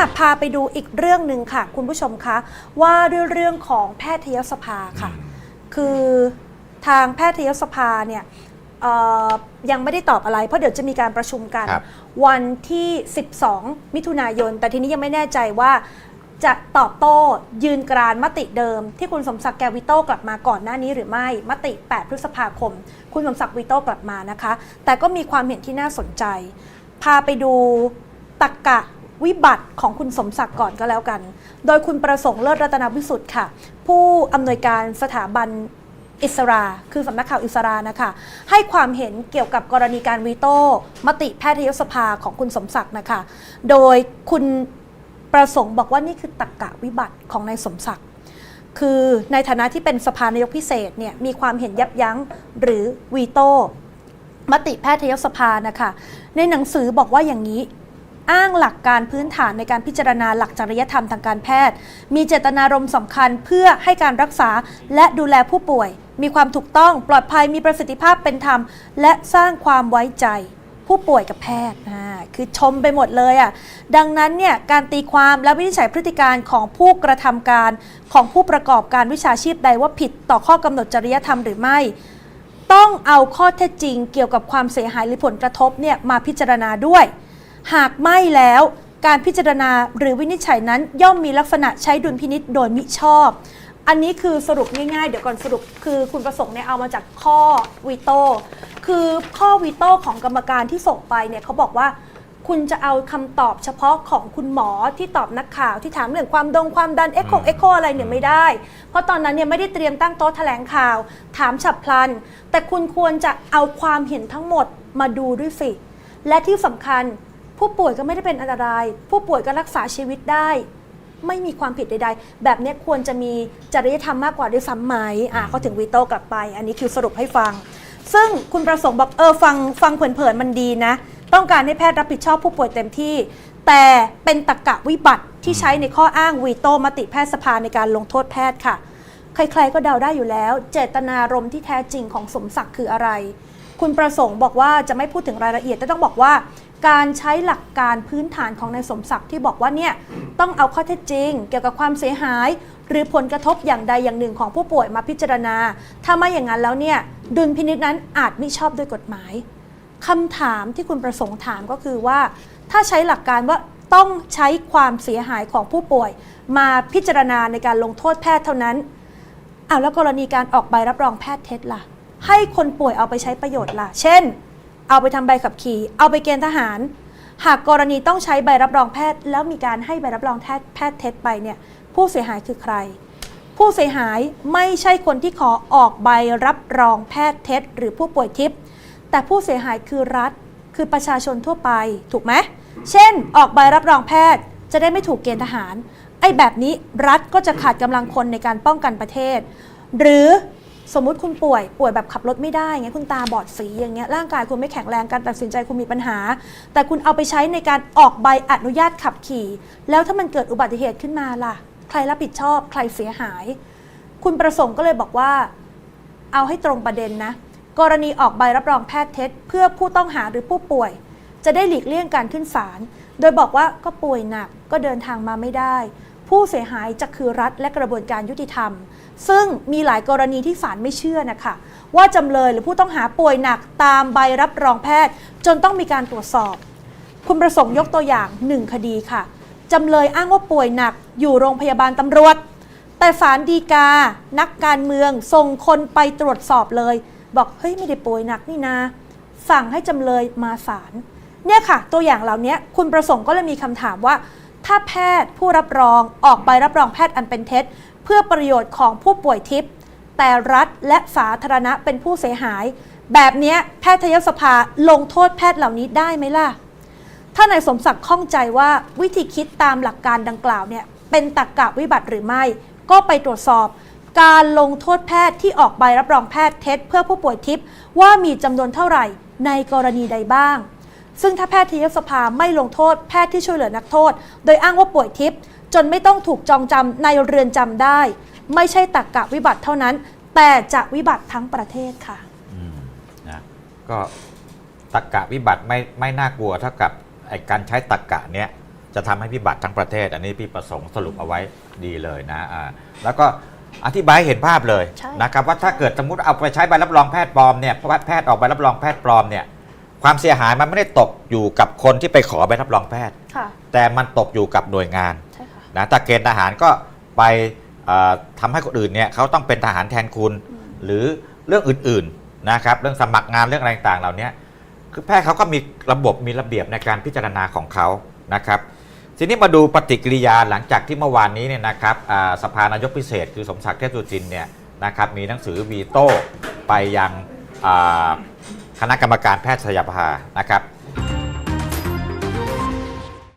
อะพาไปดูอีกเรื่องหนึ่งค่ะ คุณผู้ชมคะว่าด้วยเรื่องของแพทยสภาค่ะ คือทางแพทยสภาเนี่ยเอ่อยังไม่ได้ตอบอะไร เพราะเดี๋ยวจะมีการประชุมกันครับวันที่ 12 มิถุนายน แต่ทีนี้ยังไม่แน่ใจว่าจะตอบโต้ยืนกรานมติเดิม ที่คุณสมศักดิ์แกวิโต้กลับมาก่อนหน้านี้หรือไม่มติ 8 พฤษภาคม คุณสมศักดิ์วิโต้กลับมานะคะ แต่ก็มีความเห็นที่น่าสนใจ พาไปดูตักกะ วิบัติของคุณสมศักดิ์ก่อนก็แล้วกัน โดยคุณประสงค์เลิศรัตนวิสุทธิ์ค่ะ ผู้อำนวยการสถาบันอิสรา คือสำนักข่าวอิสรานะคะ ให้ความเห็นเกี่ยวกับกรณีการวีโต้มติแพทยสภาของคุณสมศักดิ์นะคะ โดยคุณประสงค์บอกว่านี่คือตักกะวิบัติของนายสมศักดิ์ คือในฐานะที่เป็นสภานายกพิเศษเนี่ยมีความเห็นยับยั้งหรือวีโต้มติแพทยสภานะคะ ในหนังสือบอกว่าอย่างนี้ อ้างหลักการพื้นฐานในการพิจารณาหลักจริยธรรมทางการแพทย์ มีเจตนารมณ์สำคัญเพื่อให้การรักษาและดูแลผู้ป่วย มีความถูกต้องปลอดภัยมีประสิทธิภาพเป็นธรรม และสร้างความไว้ใจผู้ป่วยกับแพทย์คือชมไปหมดเลยอะ ดังนั้นเนี่ยการตีความและวินิจฉัยพฤติการของผู้กระทำการของผู้ประกอบการวิชาชีพใดว่าผิดต่อข้อกำหนดจริยธรรมหรือไม่ ต้องเอาข้อเท็จจริงเกี่ยวกับความเสียหายหรือผลกระทบเนี่ยมาพิจารณาด้วย หากไม่แล้วการพิจารณาหรือวินิจฉัยนั้นย่อมมีลักษณะใช้ดุลพินิษโดยมิชอบ อันนี้คือสรุปง่ายๆ เดี๋ยวก่อนสรุปคือคุณประสงค์เนี่ยเอามาจากข้อวีโต้คือข้อวีโต้ของกรรมการที่ส่งไปเนี่ยเขาบอกว่า คุณจะเอาคำตอบเฉพาะของคุณหมอที่ตอบนักข่าวที่ถามเรื่องความดงความดันเอ็กโคเอ็กโคอะไรเนี่ยไม่ได้ เพราะตอนนั้นเนี่ยไม่ได้เตรียมตั้งโต๊ะแถลงข่าว ถามฉับพลัน แต่คุณควรจะเอาความเห็นทั้งหมดมาดูด้วยสิและที่สำคัญ ผู้ป่วยก็ไม่ได้เป็นอันตราย ผู้ป่วยก็รักษาชีวิตได้ ไม่มีความผิดใดๆ แบบเนี้ยควรจะมีจริยธรรมมากกว่าด้วยซ้ำไหมอะเขาถึงวีโต้กลับไป อันนี้คือสรุปให้ฟัง ซึ่งคุณประสงค์บอกเออฟังฟังเผินๆมันดีนะ ต้องการให้แพทย์รับผิดชอบผู้ป่วยเต็มที่ แต่เป็นตรกกะวิบัติที่ใช้ในข้ออ้างวีโต้มติแพทยสภาในการลงโทษแพทย์ค่ะใครๆก็เดาได้อยู่แล้ว เจตนารมณ์ที่แท้จริงของสมศักดิ์คืออะไร คุณประสงค์บอกว่าจะไม่พูดถึงรายละเอียดแต่ต้องบอกว่า การใช้หลักการพื้นฐานของนายสมศักดิ์ที่บอกว่าเนี่ยต้องเอาข้อเท็จจริง เกี่ยวกับความเสียหาย หรือผลกระทบอย่างใดอย่างหนึ่งของผู้ป่วยมาพิจารณา ถ้าไม่อย่างนั้นแล้วเนี่ยดุลพินิจนั้นอาจไม่ชอบด้วยกฎหมายคำถามที่คุณประสงค์ถามก็คือว่า ถ้าใช้หลักการว่าต้องใช้ความเสียหายของผู้ป่วย มาพิจารณาในการลงโทษแพทย์เท่านั้นอ้าวแล้วกรณีการออกใบรับรองแพทย์เท็จล่ะ ให้คนป่วยเอาไปใช้ประโยชน์ล่ะ เช่น เอาไปทำใบขับขี่ เอาไปเกณฑ์ทหาร หากกรณีต้องใช้ใบรับรองแพทย์ แล้วมีการให้ใบรับรองแพทย์แพทย์เท็จไปเนี่ยผู้เสียหายคือใคร ผู้เสียหายไม่ใช่คนที่ขอออกใบรับรองแพทย์เท็จ หรือผู้ป่วยทิพย์แต่ผู้เสียหายคือรัฐ คือประชาชนทั่วไปถูกไหมเช่น ออกใบรับรองแพทย์จะได้ไม่ถูกเกณฑ์ทหารไอ้แบบนี้รัฐก็จะขาดกำลังคนในการป้องกันประเทศ หรือ สมมุติคุณป่วยป่วยแบบขับรถไม่ได้ไงคุณตาบอดสีอย่างเงี้ยร่างกายคุณไม่แข็งแรงการตัดสินใจคุณมีปัญหา แต่คุณเอาไปใช้ในการออกใบอนุญาตขับขี่ แล้วถ้ามันเกิดอุบัติเหตุขึ้นมาล่ะ ใครรับผิดชอบ ใครเสียหาย คุณประสงค์ก็เลยบอกว่า เอาให้ตรงประเด็นนะ กรณีออกใบรับรองแพทย์เท็จ เพื่อผู้ต้องหาหรือผู้ป่วย จะได้หลีกเลี่ยงการขึ้นศาลโดยบอกว่าก็ป่วยหนักก็เดินทางมาไม่ได้ ผู้เสียหายจะคือรัฐและกระบวนการยุติธรรม ซึ่งมีหลายกรณีที่ศาลไม่เชื่อนะคะ ว่าจำเลยหรือผู้ต้องหาป่วยหนักตามใบรับรองแพทย์ จนต้องมีการตรวจสอบ คุณประสงค์ยกตัวอย่างหนึ่งคดีค่ะจำเลยอ้างว่าป่วยหนักอยู่โรงพยาบาลตำรวจ แต่ศาลฎีกา นักการเมืองส่งคนไปตรวจสอบเลย บอกเฮ้ยไม่ได้ป่วยหนักนี่นาสั่งให้จำเลยมาศาลเนี่ยค่ะ ตัวอย่างเหล่านี้คุณประสงค์ก็เลยมีคำถามว่า ถ้าแพทย์ผู้รับรองออกใบรับรองแพทย์อันเป็นเท็จ เพื่อประโยชน์ของผู้ป่วยทิพย์แต่รัฐและสาธารณะเป็นผู้เสียหาย แบบนี้แพทยสภาลงโทษแพทย์เหล่านี้ได้ไหมล่ะถ้านายสมศักดิ์ข้องใจว่าวิธีคิดตามหลักการดังกล่าวเนี่ยเป็นตรกกะวิบัติหรือไม่ ก็ไปตรวจสอบ การลงโทษแพทย์ที่ออกใบรับรองแพทย์เท็จ เพื่อผู้ป่วยทิพย์ว่ามีจำนวนเท่าไหร่ในกรณีใดบ้าง ซึ่งถ้าแพทยสภาไม่ลงโทษแพทย์ที่ช่วยเหลือนักโทษ โดยอ้างว่าป่วยทิพย์จนไม่ต้องถูกจองจำในเรือนจำได้ ไม่ใช่ตรกกะวิบัติเท่านั้น แต่จะวิบัติทั้งประเทศค่ะนะก็ตักกะวิบัติไม่ไม่น่ากลัวเท่ากับไอการใช้ตักกะเนี้ยจะทำให้พิบัติทั้งประเทศ อันนี้พี่ประสงค์สรุปเอาไว้ดีเลยนะอ่าแล้วก็อธิบายเห็นภาพเลยนะครับว่าถ้าเกิดสมมติเอาไปใช้ใบรับรองแพทย์ปลอมเนี่ยแพทย์ออกใบรับรองแพทย์ปลอมเนี่ย ความเสียหายมันไม่ได้ตกอยู่กับคนที่ไปขอใบรับรองแพทย์ ค่ะแต่มันตกอยู่กับหน่วยงานใช่ค่ะนะถ้าเกณฑ์ทหารก็ไปเอ่อทำให้คนอื่นเนี่ยเขาต้องเป็นทหารแทนคุณ อืมหรือเรื่องอื่นๆนะครับเรื่องสมัครงานเรื่องอะไรต่างๆเหล่านี้คือแพทย์เขาก็มีระบบมีระเบียบในการพิจารณาของเขานะครับ ทีนี้มาดูปฏิกิริยาหลังจากที่เมื่อวานนี้เนี่ยนะครับอ่าสภานายกพิเศษ คือสมศักดิ์เทพสุจินเนี่ยนะครับมีหนังสือวีโต้ไปยังอ่า คณะกรรมการแพทยสภานะครับ